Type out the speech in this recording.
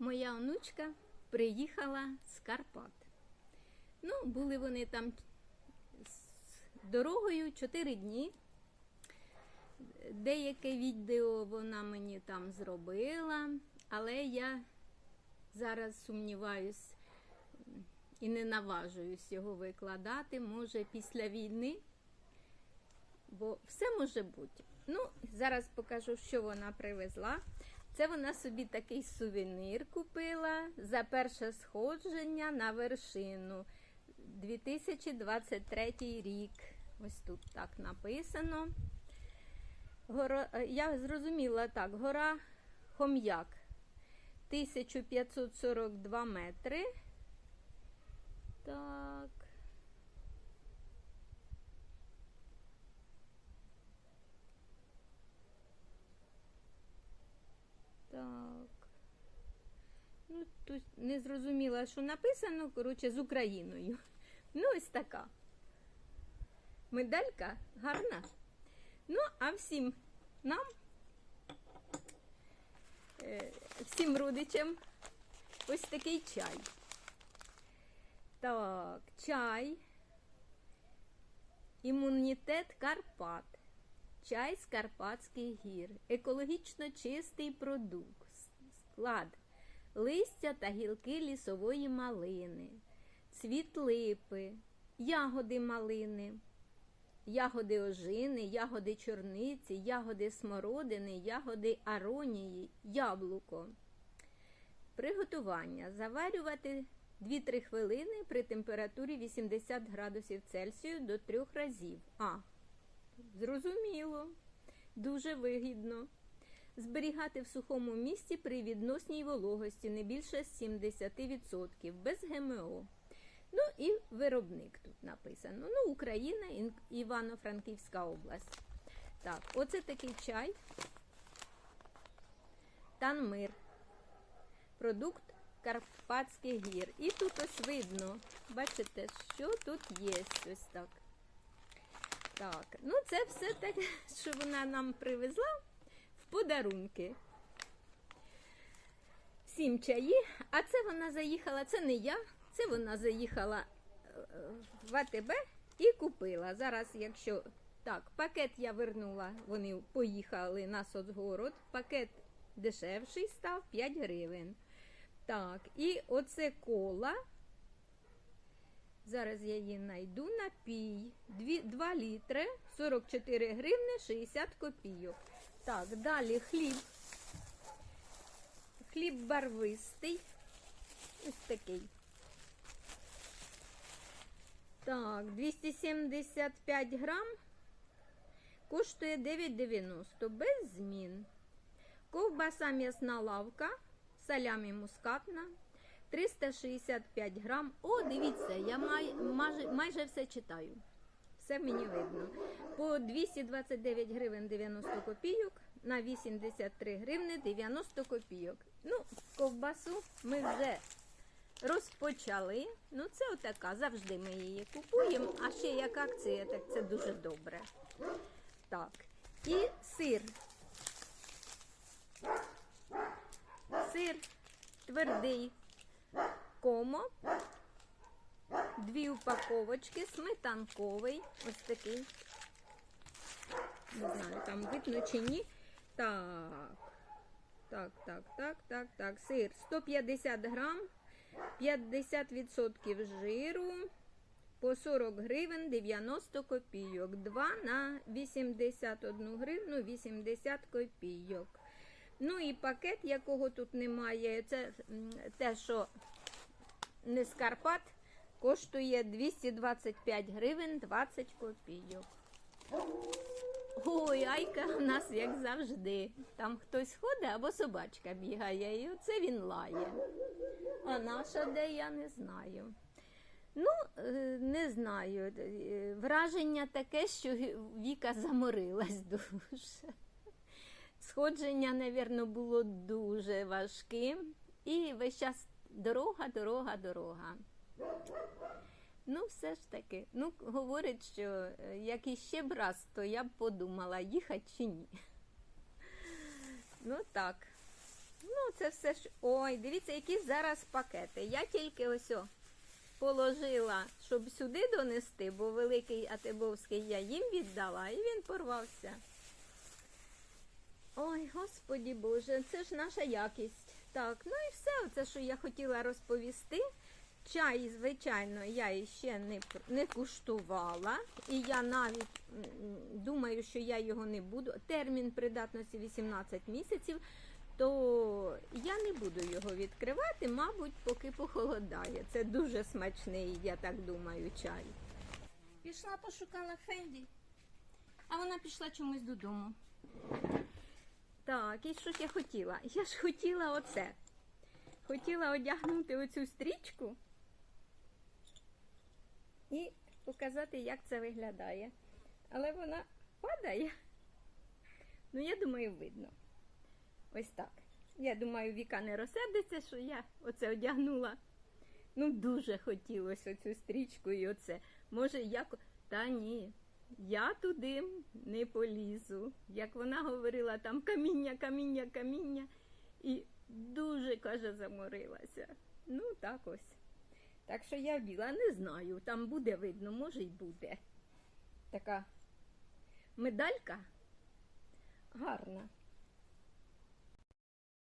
моя онучка приїхала з Карпат. Ну, були вони там з дорогою 4 дні. Деяке відео вона мені там зробила, але я зараз сумніваюсь і не наважуюсь його викладати. Може, після війни, бо все може бути. Ну, зараз покажу, що вона привезла. Це вона собі такий сувенір купила за перше сходження на вершину 2023 рік. Ось тут так написано. Гора, е, я зрозуміла так, гора Хом'як 1542 метри. Так. Так. Ну, тут не зрозуміла, що написано, коротше, з Україною. Ну, ось така. Медалька гарна. Ну, а всім нам, е, всім родичам, ось такий чай. Так, чай. Імунітет Карпат. Чай з Карпатських гір. Екологічно чистий продукт. Склад. Листя та гілки лісової малини, цвіт липи, ягоди малини, ягоди ожини, ягоди чорниці, ягоди смородини, ягоди аронії, яблуко. Приготування. Заварювати 2-3 хвилини при температурі 80 градусів Цельсію до 3 разів. А, зрозуміло, дуже вигідно. Зберігати в сухому місці при відносній вологості не більше 70%, без ГМО. Ну і виробник тут написано. Ну, Україна, Івано-Франківська область. Так, оце такий чай. Танмир. Продукт Карпатських гір. І тут ось видно, бачите, що тут є ось так. Так, ну це все те, що вона нам привезла подарунки. Всім чаї. А це вона заїхала, це не я, це вона заїхала е, в АТБ і купила. Зараз, якщо так, пакет я вернула, вони поїхали на соцгород. Пакет дешевший став 5 гривень. Так, і оце кола. Зараз я її знайду. Напій. 2 літри, 44 гривни, 60 копійок. Так, далі хліб. Хліб барвистий. Ось такий. Так, 275 грам. Коштує 9,90 без змін. Ковбаса м'ясна лавка, салямі мускатна, 365 грам. О, дивіться, я май, майже, майже все читаю. Все мені видно. По 229 гривень 90 копійок на 83 гривни 90 копійок. Ну, ковбасу ми вже розпочали. Ну, це отака, завжди ми її купуємо. А ще як акція, так це дуже добре. Так. І сир. Сир твердий комо. Дві упаковочки, сметанковий, ось такий. Не знаю, там видно чи ні. Так. Так, так, так, так, так. Сир 150 грам, 50% жиру, по 40 гривень 90 копійок. 2 на 81 гривну 80 копійок. Ну і пакет, якого тут немає, це те, що не з Карпат, коштує 225 гривень 20 копійок. Ой, Айка у нас як завжди. Там хтось ходить або собачка бігає, і оце він лає. А наша де я не знаю. Ну, е, не знаю. Е, Враження таке, що Віка заморилась дуже. Сходження, мабуть, було дуже важким. І весь час дорога, дорога, дорога. Ну, все ж таки, ну, говорить, що е, як іще б раз, то я б подумала, їхати чи ні. Ну так. Ну, це все ж. Ой, дивіться, які зараз пакети. Я тільки ось о положила, щоб сюди донести, бо великий Атибовський я їм віддала, і він порвався. Ой, господі Боже, це ж наша якість. Так, ну і все, оце, що я хотіла розповісти. Чай, звичайно, я іще не, не куштувала, і я навіть думаю, що я його не буду. Термін придатності 18 місяців, то я не буду його відкривати, мабуть, поки похолодає. Це дуже смачний, я так думаю, чай. Пішла, пошукала Фенді, а вона пішла чомусь додому. Так, і що ж я хотіла? Я ж хотіла оце. Хотіла одягнути оцю стрічку і показати, як це виглядає. Але вона падає. Ну, я думаю, видно. Ось так. Я думаю, Віка не розсердиться, що я оце одягнула. Ну, дуже хотілося оцю стрічку і оце. Може, як. Та ні, я туди не полізу. Як вона говорила, там каміння, каміння, каміння. І дуже, каже, заморилася. Ну, так ось. Так що я біла, не знаю. Там буде видно, може й буде. Така медалька гарна.